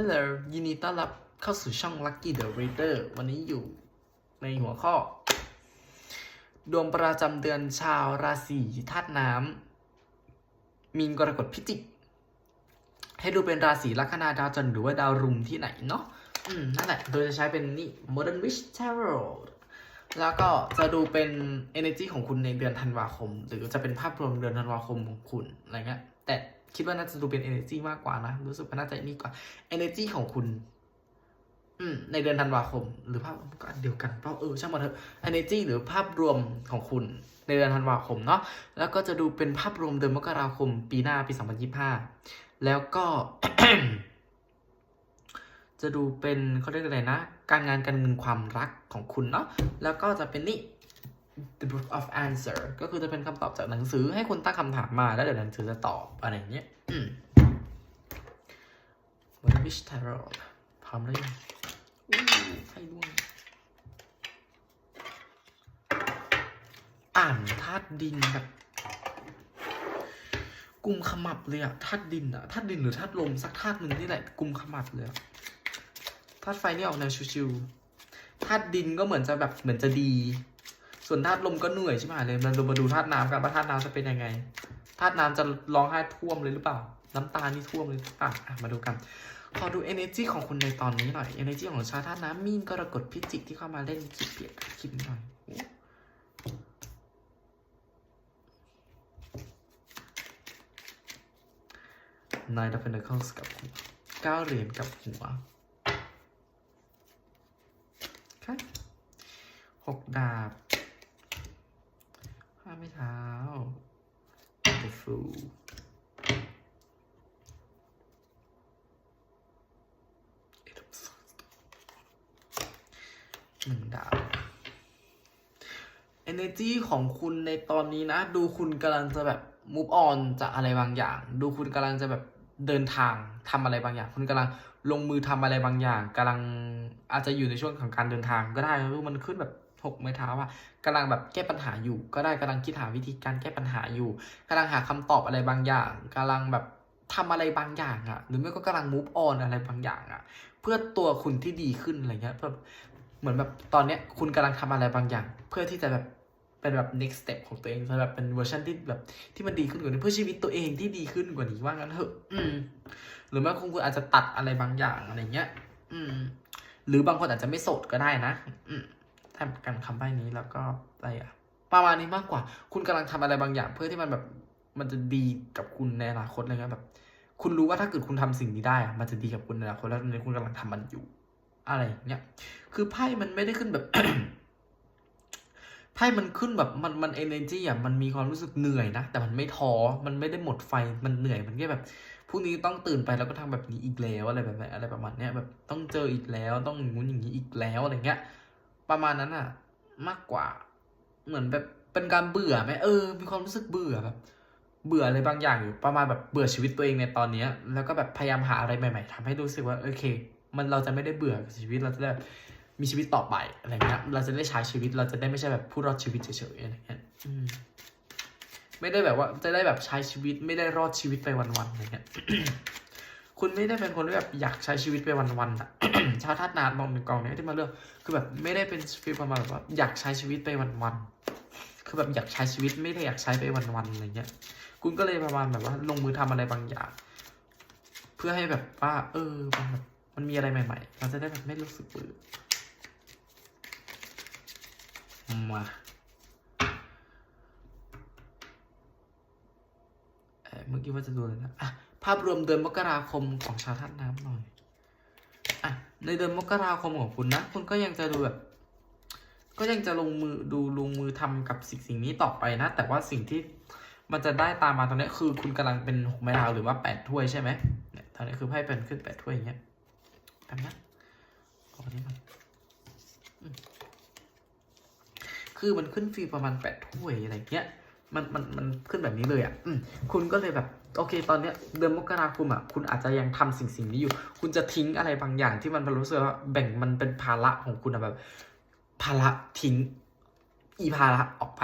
Hello ยินดีต้อนรับเข้าสู่ช่อง Lucky the Reader วันนี้อยู่ในหัวข้อ ดวงประจำเดือนชาวราศีธาตุน้ำมีนกรกฎพิจิก ให้ดูเป็นราศีลัคนาดาวจันทร์หรือว่าดาวรุมที่ไหนเนาะอืมนั่นแหละ โดยจะใช้เป็นนี่ Modern Wish Tarot แล้วก็จะดูเป็น energy ของคุณในเดือนธันวาคม หรือจะเป็นภาพรวมเดือนธันวาคมของคุณอะไรเงี้ยแต่ คิดว่าน่าจะดูเป็น energy มากกว่านะ รู้สึกว่าน่าจะนี่กว่า energy ของคุณ อืม ในเดือนธันวาคม หรือภาพก็เดียวกันเปล่าเออช่างมันเถอะ energy หรือภาพรวมของคุณ ในเดือนธันวาคมเนาะแล้วก็จะดูเป็นภาพรวมเดือนมกราคม ปีหน้าปี2025แล้วก็ จะดูเป็นเขาเรียกอะไรนะ การงานการเงินความรักของคุณเนาะแล้วก็จะเป็นนี่ the book of answer ก็คือจะเป็นคำตอบจากหนังสือให้คุณตั้งคำถามมาแล้วเดี๋ยวหนังสือจะตอบอะไรอย่างเงี้ยอืม What a wish tarot พร้อมแล้วยังอู้ไพ่ร่วงอ่านธาตุดินแบบกุมขมับเลยอะธาตุดินอะธาตุดินหรือธาตุลมสักธาตุหนึ่งนี่แหละกุมขมับเลยธาตุไฟนี่ออกแนวชิวๆธาตุดินก็เหมือนจะแบบเหมือนจะดี ส่วนธาตุลมก็เหนื่อยใช่ไหมเลยมันมาดูธาตุน้ำกันว่าธาตุน้ำจะเป็นยังไงธาตุน้ำจะร้องไห้ท่วมเลยหรือเปล่า น้ำตานี่ท่วมเลยอะอะมาดูกันขอดู energy ของคุณในตอนนี้หน่อย energy ของชาวธาตุน้ำมีนกรกฎพิจิกที่เข้ามาเล่นคลิปเปียคลิปหน่อยโอ้ Nine of Pentacles กับหัวเก้าเหรียญกับหัวหกดาบ้าไม้เท้า The Fool หนึ่งดาบ energy ของคุณในตอนนี้นะ ดูคุณกำลังจะแบบ move on จากอะไรบางอย่าง ดูคุณกำลังจะแบบเดินทางทำอะไรบางอย่าง คุณกำลังลงมือทำอะไรบางอย่างกำลังอาจจะอยู่ในช่วงของการเดินทางก็ได้ไม่รู้มันขึ้นแบบ หกไม้เท้าอะกำลังแบบแก้ปัญหาอยู่ ก็ได้กำลังคิดหาวิธีการแก้ปัญหาอยู่กำลังหาคำตอบอะไรบางอย่างกำลังแบบทำอะไรบางอย่างอะหรือไม่ก็กำลัง move on อะไรบางอย่างอะเพื่อตัวคุณที่ดีขึ้นอะไรเงี้ยเพื่อเหมือนแบบตอนเนี้ยคุณกำลังทำอะไรบางอย่าง เพื่อที่จะแบบเป็นแบบ next step ของตัวเองแบบเป็นเวอร์ชันที่แบบที่มันดีขึ้นกว่านี้เพื่อชีวิตตัวเองที่ดีขึ้นกว่านี้ว่างั้นเถอะอืมหรือไม่คุณคุณอาจจะตัดอะไรบางอย่างอะไรเงี้ย อืม หรือบางคนอาจจะไม่โสดก็ได้นะ อืม ทำกันคำใบ้นี้แล้วก็อะไรอะประมาณนี้มากกว่า คุณกำลังทำอะไรบางอย่าง เพื่อที่มันแบบมันจะดีกับคุณในอนาคตอะไรเงี้ยแบบ คุณรู้ว่าถ้าเกิดคุณทำสิ่งนี้ได้อะมันจะดีกับคุณในอนาคตแล้วตอนนี้คุณกำลังทำมันอยู่ อะไรเงี้ยคือไพ่มันไม่ได้ขึ้นแบบไพ่มันขึ้นแบบมันมันเอเนจีอะมันมีความรู้สึกเหนื่อยนะ แต่มันไม่ท้อมันไม่ได้หมดไฟมันเหนื่อยมันแค่แบบพรุ่งนี้ต้องตื่นไปแล้วก็ทำแบบนี้อีกแล้วอะไรแบบนี้อะไรประมาณเนี้ยแบบต้องเจออีกแล้วต้องงงู้นอย่างนี้อีกแล้วอะไรเงี้ย ประมาณนั้นอะมากกว่า เหมือนแบบเป็นการเบื่อไหมเออ มีความรู้สึกเบื่อแบบ เบื่ออะไรบางอย่างอยู่ ประมาณแบบเบื่อชีวิตตัวเองในตอนเนี้ย แล้วก็แบบพยายามหาอะไรใหม่ ๆทำให้รู้สึกว่าโอเค มันเราจะไม่ได้เบื่อชีวิตเราจะได้มีชีวิตต่อไปอะไรเงี้ย เราจะได้ใช้ชีวิตเราจะได้ไม่ใช่แบบผู้รอดชีวิตเฉยๆอะไรเงี้ยไม่ได้แบบว่าจะได้แบบใช้ชีวิตไม่ได้รอดชีวิตไปวันๆอะไรเงี้ย คุณไม่ได้เป็นคนที่แบบอยากใช้ชีวิตไปวันๆอะชาวธาตุนาดมองในกองเนี้ยที่มาเลือกคือแบบไม่ได้เป็นฟีลประมาณแบบว่าอยากใช้ชีวิตไปวันๆคือแบบอยากใช้ชีวิตไม่ได้อยากใช้ไปวันๆอะไรเงี้ย คุณก็เลยประมาณแบบว่าลงมือทำอะไรบางอย่าง เพื่อให้แบบว่า เออมันแบบมันมีอะไรใหม่ๆเราจะได้แบบไม่รู้สึกเบื่อมาเมื่อกี้ว่าจะดูเลยนะอะาพรวมเดือนมกราคมของชาวธาตุน้ำหน่อยอะในเดือนมกราคมของคุณนะคุณก็ยังจะดูแบบ ก็ยังจะลงมือดูลงมือทำกับสิ่งสิ่งนี้ต่อไปนะ แต่ว่าสิ่งที่มันจะได้ตามมาตอนนี้คือคุณกำลังเป็นหกไม้เท้าหรือว่าแปดถ้วยใช่ไหมเนี่ยตอนนี้คือไพ่เป็นขึ้นแปดถ้วยอย่างเงี้ยแป๊บนะขออันนี้ก่อนคือมันขึ้นฟรีประมาณแปดถ้วยอะไรเงี้ยมันมันมันขึ้นแบบนี้เลยอะคุณก็เลยแบบ โอเค ตอนเนี้ยเดือนมกราคมอะคุณอาจจะยังทำสิ่งสิ่งนี้อยู่ คุณจะทิ้งอะไรบางอย่างที่มันรู้สึกว่าแบ่งมันเป็นภาระของคุณอะแบบ ภาระทิ้ง อีภาระออกไป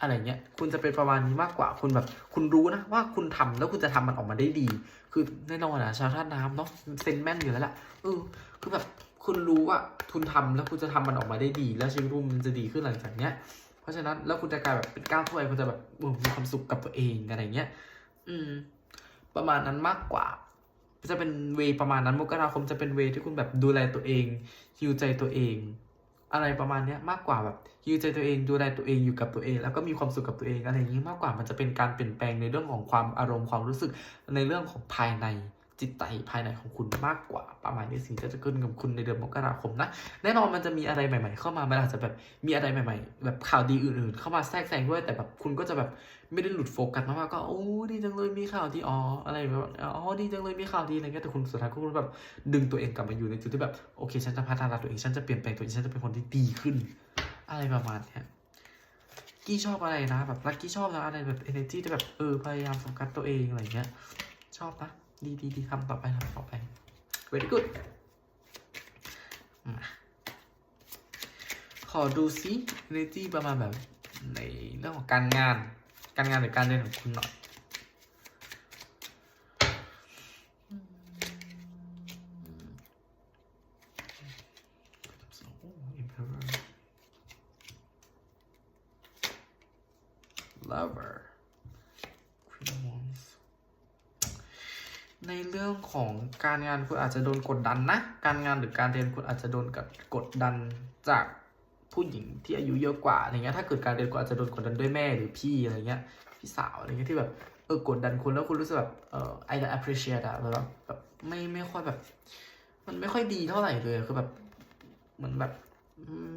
อะไรเงี้ย คุณจะเป็นประมาณนี้มากกว่า คุณแบบ คุณรู้นะว่าคุณทำแล้วคุณจะทำมันออกมาได้ดี คือแน่นอนอะชาวธาตุน้ำเนาะเซนแม่นอยู่แล้วแหละเออคือแบบคุณรู้ว่าทุนทำแล้วคุณจะทำมันออกมาได้ดี แล้วชีวิตคุณมันจะดีขึ้นหลังจากเนี้ย เพราะฉะนั้นแล้วคุณจะกลายแบบเป็นก้าวถ้วยคุณจะแบบมีความสุขกับตัวเองอะไรเงี้ย อืม ประมาณนั้นมากกว่า จะเป็นเวประมาณนั้นมกราคมจะเป็นเวที่คุณแบบดูแลตัวเองฮิวใจตัวเอง อะไรประมาณเนี้ยมากกว่าแบบฮิวใจตัวเองดูแลตัวเองอยู่กับตัวเอง แล้วก็มีความสุขกับตัวเองอะไรอย่างนี้มากกว่ามันจะเป็นการเปลี่ยนแปลงในเรื่องของความอารมณ์ความรู้สึกในเรื่องของภายใน จิตใจภายในของคุณมากกว่า ประมาณนี้สิ่งที่จะเกิดกับคุณในเดือนมกราคมนะแน่นอนมันจะมีอะไรใหม่ ๆ เข้ามามันอาจจะแบบมีอะไรใหม่ ๆ แบบข่าวดีอื่น ๆ เข้ามาแทรกแซงด้วยแต่แบบคุณก็จะแบบไม่ได้หลุดโฟกัสมากๆก็โอ้ดีจังเลยมีข่าวดีอ๋ออะไรแบบอ๋อดีจังเลยมีข่าวดีอะไรเงี้ยแต่คุณสุดท้ายคุณแบบดึงตัวเองกลับมาอยู่ในจุดที่แบบโอเค ฉันจะพัฒนาตัวเองฉันจะเปลี่ยนแปลงตัวเองฉันจะเป็นคนที่ดีขึ้น อะไรประมาณเนี้ยกี้ชอบอะไรนะแบบลักกี้ชอบนะอะไรแบบ energy ที่แบบเออพยายามโฟกัสตัวเองอะไรเงี้ยชอบนะ ดีดีดีทำต่อไปคำต่อไป very good มาขอดูซิ energy ประมาณแบบในเรื่องของการงาน การงานหรือการเรียนของคุณหน่อย So, Emperor Lover Queen of Wands ในเรื่องของ การงานคุณอาจจะโดนกดดันนะ การงานหรือการเรียนคุณอาจจะโดนกับกดดันจากผู้หญิงที่อายุเยอะกว่าอะไรเงี้ย ถ้าเกิดการเรียนคุณอาจจะโดนกดดันด้วยแม่หรือพี่อะไรเงี้ย พี่สาวอะไรเงี้ยที่แบบเออกดดันคุณแล้วคุณรู้สึกแบบเออ I don't appreciate อะแบบแบบไม่ไม่ค่อยแบบ มันไม่ค่อยดีเท่าไหร่เลยคือแบบเหมือนแบบ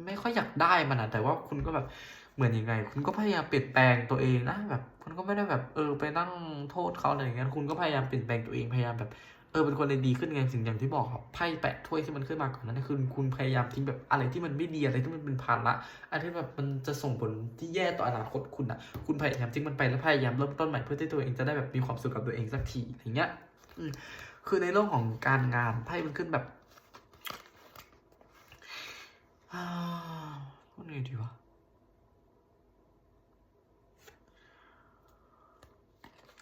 ไม่ค่อยอยากได้มันอะแต่ว่าคุณก็แบบเหมือนยังไง คุณก็พยายามเปลี่ยนแปลงตัวเองนะแบบคุณก็ไม่ได้แบบเออไปนั่งโทษเขาอะไรอย่างเงี้ยคุณก็พยายามเปลี่ยนแปลงตัวเองพยายามแบบ เออเป็นคนดีขึ้นไงสิ่งอย่างที่บอกไพ่แปะถ้วยที่มันขึ้นมาก่อนนั้นคือคุณพยายามทิ้งแบบอะไรที่มันไม่ดีอะไรที่มันเป็นภาระอะไรที่แบบมันจะส่งผลที่แย่ต่ออนาคตคุณอะ คุณพยายามทิ้งมันไปแล้วพยายามเริ่มต้นใหม่เพื่อที่ตัวเองจะได้แบบมีความสุขกับตัวเองสักทีอย่างเงี้ยคือในเรื่องของการงานไพ่มันขึ้นแบบอ่าพูดไงดีวะ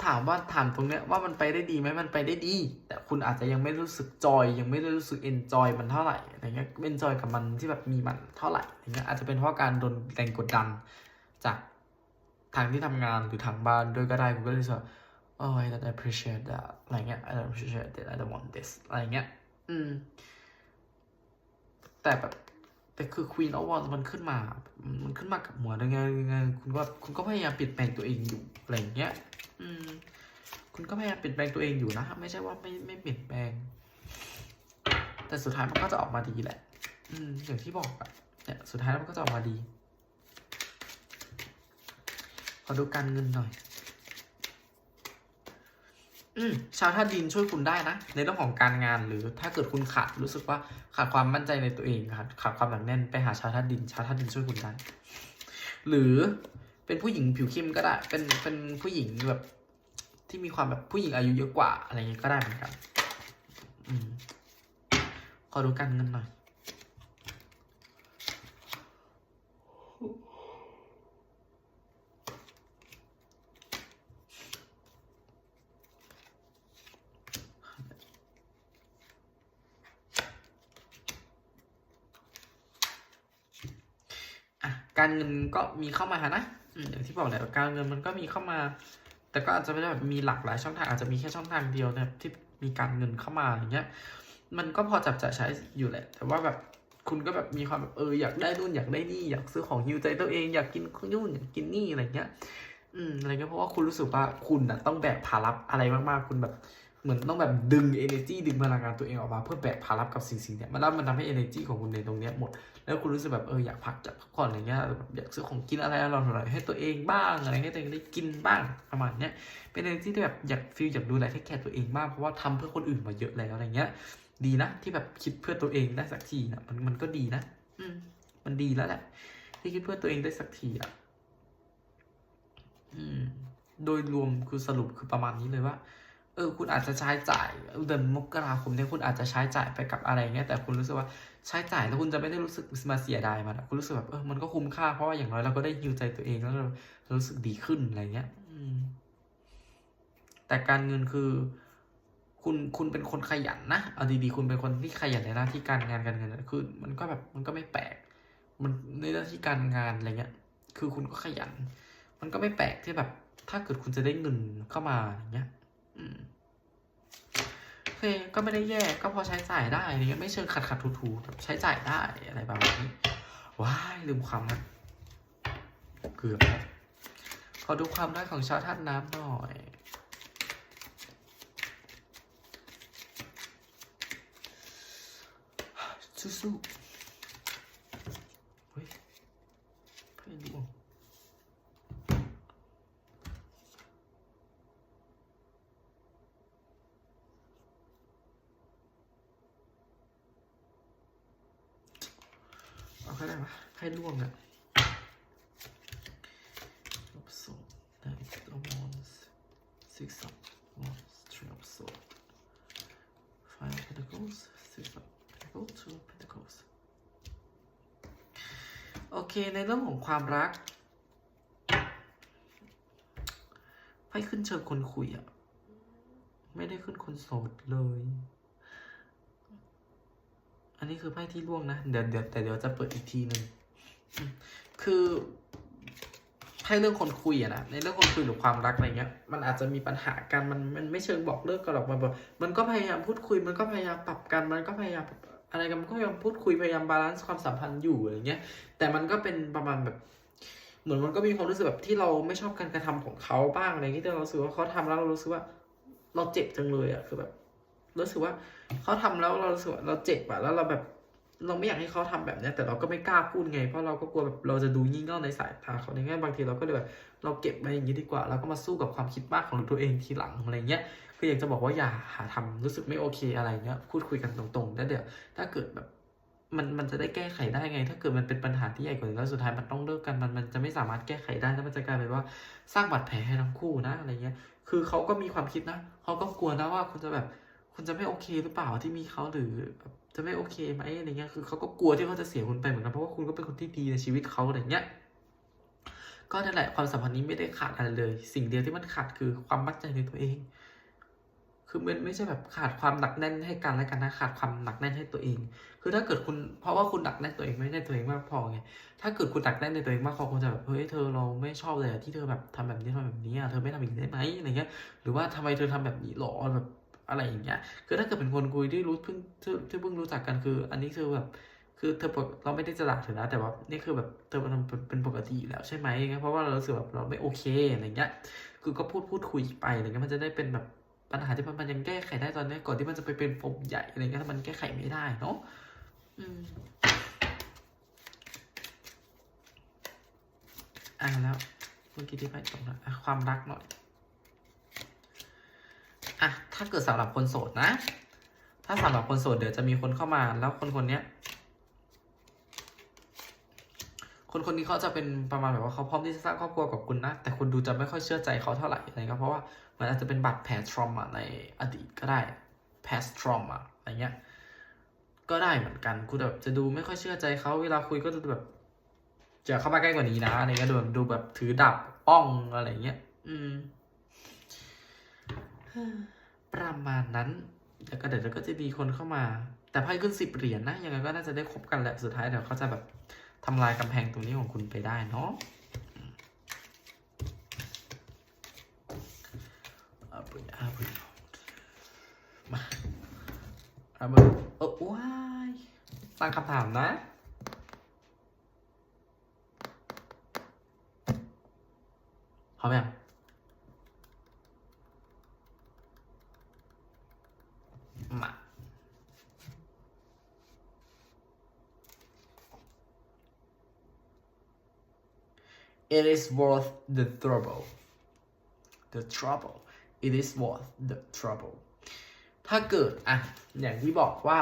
ถามว่าถามตรงเนี้ยว่ามันไปได้ดีไหมมันไปได้ดี แต่คุณอาจจะยังไม่รู้สึกจอย ยังไม่ได้รู้สึกเอนจอยมันเท่าไหร่อะไรเงี้ยเอนจอยกับมันที่แบบมีมันเท่าไหร่อะไรเงี้ยอาจจะเป็นเพราะการโดนแรงกดดัน จากทางที่ทำงานหรือทางบ้านด้วยก็ได้คุณก็เลยว่า oh I don't appreciate that อะไรเงี้ย I don't appreciate that I don't want this อะไรเงี้ย อืม แต่แบบ แต่คือ Queen of Wands มันขึ้นมา มันขึ้นมากับหัวยังไงยังไงคุณก็คุณก็พยายามเปลี่ยนแปลงตัวเองอยู่อะไรอย่างเงี้ย อืม คุณก็พยายามเปลี่ยนแปลงตัวเองอยู่นะ ไม่ใช่ว่าไม่ไม่เปลี่ยนแปลง แต่สุดท้ายมันก็จะออกมาดีแหละ อืม อย่างที่บอกอะเนี่ยสุดท้ายมันก็จะออกมาดี ขอดูการเงินหน่อย ชาวธาตุดินช่วยคุณได้นะ ในเรื่องของการงานหรือถ้าเกิดคุณขาดรู้สึกว่าขาดความมั่นใจในตัวเองขาดขาดความหนักแน่นไปหาชาวธาตุดิน ชาวธาตุดินช่วยคุณได้หรือเป็นผู้หญิงผิวเข้มก็ได้ เป็นเป็นผู้หญิงแบบที่มีความแบบผู้หญิงอายุเยอะกว่าอะไรเงี้ยก็ได้เหมือนกัน อืมขอดูการเงินหน่อย อะ การเงินก็มีเข้ามานะอืมอย่างที่บอกแหละการเงินมันก็มีเข้ามา แต่ก็อาจจะไม่ได้แบบมีหลากหลายช่องทางอาจจะมีแค่ช่องทางเดียวนะครับที่มีการเงินเข้ามาอย่างเงี้ย มันก็พอจับจ่ายใช้อยู่แหละ แต่ว่าแบบคุณก็แบบมีความแบบเอออยากได้นู่นอยากได้นี่อยากซื้อของฮิวใจตัวเองอยากกินนู่นอยากกินนี่อะไรเงี้ย อืมอะไรเงี้ยเพราะว่าคุณรู้สึกว่าคุณน่ะต้องแบกภาระอะไรมากๆคุณแบบเหมือนต้องแบบดึง energy ดึงพลังงานตัวเองออกมาเพื่อแบกภาระกับสิ่งสิ่งเนี้ยมันแล้วมันทำให้ energy ของคุณในตรงเนี้ยหมด แล้วคุณรู้สึกแบบเอออยากพักจากพักผ่อนอะไรเงี้ยอยากซื้อของกินอะไรอร่อยๆให้ตัวเองบ้างอะไรให้ตัวเองได้กินบ้างประมาณเนี้ยเป็น energy ที่แบบอยากฟีลอยากดูแลให้แคร์ตัวเองบ้างเพราะว่าทำเพื่อคนอื่นมาเยอะแล้วอะไรเงี้ย ดีนะที่แบบคิดเพื่อตัวเองได้สักทีนะมันมันก็ดีนะอืม มันดีแล้วแหละ ที่คิดเพื่อตัวเองได้สักทีอะอืม โดยรวมคือสรุปคือประมาณนี้เลยว่าเออคุณอาจจะใช้จ่ายเดือนมกราคมเนี่ยคุณอาจจะใช้จ่ายไปกับอะไรเงี้ยแต่คุณรู้สึกว่า ใช้จ่ายแล้วคุณจะไม่ได้รู้สึกมาเสียดายมันคุณรู้สึกแบบเออมันก็คุ้มค่าเพราะว่าอย่างน้อยเราก็ได้ฮิวใจตัวเองแล้วเรารู้สึกดีขึ้นอะไรเงี้ยแต่การเงินคือ คุณคุณเป็นคนขยันนะเอาดีๆคุณเป็นคนที่ขยันในหน้าที่การงานการเงินคือมันก็แบบมันก็ไม่แปลก มันในหน้าที่การงานอะไรเงี้ย คือคุณก็ขยัน มันก็ไม่แปลกที่แบบ ถ้าเกิดคุณจะได้เงินเข้ามาอย่างเงี้ย อืม คก็ไม่ได้แย่ก็พอใช้จ่ายได้อะไรเงี้ยไม่เชิงขัดขัดถูถูๆใช้จ่ายได้อะไรประมาณนี้ว้ายลืมความรักเกือบแล้วขอดูความรักของชาวธาตุน้ำหน่อยสู้ๆเฮ้ยเพื่อนดู เอาก็ได้ปะให้ร่วงอะจบสองได้ตัวมอนส์ six of wands three of swords five of pentacles six of pentacles two of pentacles โอเค ในเรื่องของความรักไพ่ขึ้นเชิงคนคุยอะไม่ได้ขึ้นคนโสดเลย นนี้คือไพ่ที่ร่วงนะ เดี๋ยวเดี๋ยวแต่เดี๋ยวจะเปิดอีกทีหนึ่งคือไพ่เรื่องคนคุยอะนะ ในเรื่องคนคุยหรือความรักอะไรเงี้ย มันอาจจะมีปัญหากัน มันมันไม่เชิงบอกเลิกกันหรอก มันแบบมันก็พยายามพูดคุย มันก็พยายามปรับกัน มันก็พยายามอะไรกัน มันก็พยายามพูดคุย พยายามบาลานซ์ความสัมพันธ์อยู่อะไรเงี้ย แต่มันก็เป็นประมาณแบบเหมือนมันก็มีความรู้สึกแบบที่เราไม่ชอบการกระทำของเขาบ้างอะไรอย่างเงี้ยที่เราสึกว่าเขาทำแล้วเรารู้สึกว่าเราเจ็บจังเลยอะคือแบบ รู้สึกว่าเขาทำแล้วเราสึกว่าเราเจ็บอะแล้วเราแบบเราไม่อยากให้เขาทำแบบเนี้ยแต่เราก็ไม่กล้าพูดไง เพราะเราก็กลัวแบบเราจะดูงี่เง่าในสายตาเขาในแง่บางทีเราก็เลยแบบเราเก็บไว้อย่างนี้ดีกว่า แล้วก็มาสู้กับความคิดมากของตัวเองทีหลังอะไรเงี้ยคืออยากจะบอกว่าอย่าหาทำรู้สึกไม่โอเคอะไรเงี้ยพูดคุยกันตรงๆแล้วเดี๋ยวถ้าเกิดแบบมันมันจะได้แก้ไขได้ไง ถ้าเกิดมันเป็นปัญหาที่ใหญ่กว่านี้แล้วสุดท้ายมันต้องเลิกกันมันมันจะไม่สามารถแก้ไขได้แล้วมันจะกลายเป็นว่าสร้างบาดแผลให้ทั้งคู่นะอะไรเงี้ยคือเขาก็มีความคิดนะเขาก็กลัวนะว่าคุณจะแบบ คุณจะไม่โอเคหรือเปล่าที่มีเขาหรือจะไม่โอเคไหมอะไรเงี้ยคือเขาก็กลัวที่เขาจะเสียคุณไปเหมือนกันเพราะว่าคุณก็เป็นคนที่ดีในชีวิตเขาอะไรเงี้ยก็นั่นแหละความสัมพันธ์นี้ไม่ได้ขาดอะไรเลย สิ่งเดียวที่มันขาดคือความมั่นใจในตัวเอง คือมันไม่ใช่แบบขาดความหนักแน่นให้กันและกันนะขาดความหนักแน่นให้ตัวเอง คือถ้าเกิดคุณเพราะว่าคุณหนักแน่นตัวเองไม่ได้ตัวเองมากพอไงถ้าเกิดคุณหนักแน่นในตัวเองมากพอคุณจะแบบเฮ้ยเธอเราไม่ชอบเลยที่เธอแบบทำแบบนี้ทำแบบนี้อะเธอไม่ทำอย่างนี้ได้ไหมอะไรเงี้ยหรือว่าทำไมเธอทำแบบนี้หรอแบบ อะไรอย่างเงี้ยคือถ้าเกิดเป็นคนคุยที่รู้เพิ่งที่เพิ่งรู้จักกันคือ อันนี้คือแบบคือเธอเราไม่ได้จะด่าเธอนะแต่ว่านี่คือแบบเธอเป็นเป็นปกติแล้วใช่ไหมเพราะว่าเราสึกแบบเราไม่โอเคอะไรเงี้ยคือก็พูดพูดคุยไปอะไรเงี้ยมันจะได้เป็นแบบปัญหาที่มันยังแก้ไขได้ตอนนี้ก่อนที่มันจะไปเป็นปมใหญ่อะไรเงี้ยถ้ามันแก้ไขไม่ได้เนาะอืมอ่าแล้วเมื่อกี้ที่ไปตรงนั้นอะความรักหน่อย อะถ้าเกิดสำหรับคนโสดนะ ถ้าสำหรับคนโสดเดี๋ยวจะมีคนเข้ามาแล้วคนคนเนี้ย คนคนนี้เขาจะเป็นประมาณแบบว่าเขาพร้อมที่จะสร้างครอบครัวกับคุณนะ แต่คุณดูจะไม่ค่อยเชื่อใจเขาเท่าไหร่อะไรเงี้ยเพราะว่ามันอาจจะเป็นบาดแผล trauma ในอดีตก็ได้ past trauma อะไรเงี้ย ก็ได้เหมือนกัน คุณแบบจะดูไม่ค่อยเชื่อใจเขาเวลาคุยก็จะแบบจะเข้ามาใกล้กว่านี้นะอะไรเงี้ยดูแบบดูแบบถือดาบป้องอะไรเงี้ย อืม ประมาณนั้นแล้วก็เดี๋ยวก็จะมีคนเข้ามา แต่ไพ่ขึ้นสิบเหรียญนะ ยังไงก็น่าจะได้คบกันแหละ สุดท้ายเดี๋ยวเขาจะแบบทำลายกำแพงตรงนี้ของคุณไปได้เนาะเอาไปเอามาเอาไปเออว้ายตั้งคำถามนะพร้อมยัง มา It is worth the trouble the trouble it is worth the trouble ถ้าเกิดอะอย่างที่บอกว่า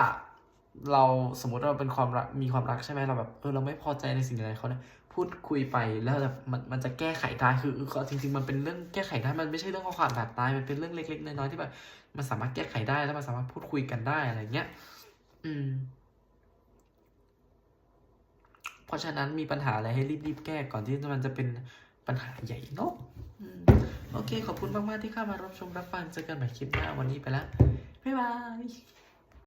เราสมมติเราเป็นความรักมีความรักใช่ไหมเราแบบเออเราไม่พอใจในสิ่งอะไรเขาเนี่ยพูดคุยไปแล้วแบบมันมันจะแก้ไขได้คือคือจริงๆมันเป็นเรื่องแก้ไขได้มันไม่ใช่เรื่องของความบาดตายมันเป็นเรื่องเล็กๆน้อยๆที่แบบมันสามารถแก้ไขได้แล้วมันสามารถพูดคุยกันได้อะไรเงี้ยอืม เพราะฉะนั้นมีปัญหาอะไรให้รีบๆแก้ก่อนที่มันจะเป็นปัญหาใหญ่เนาะโอเค ขอบคุณมาก ๆ ที่เข้ามารับชมรับฟังเจอกันใหม่คลิปหน้าวันนี้ไปแล้วบ๊ายบาย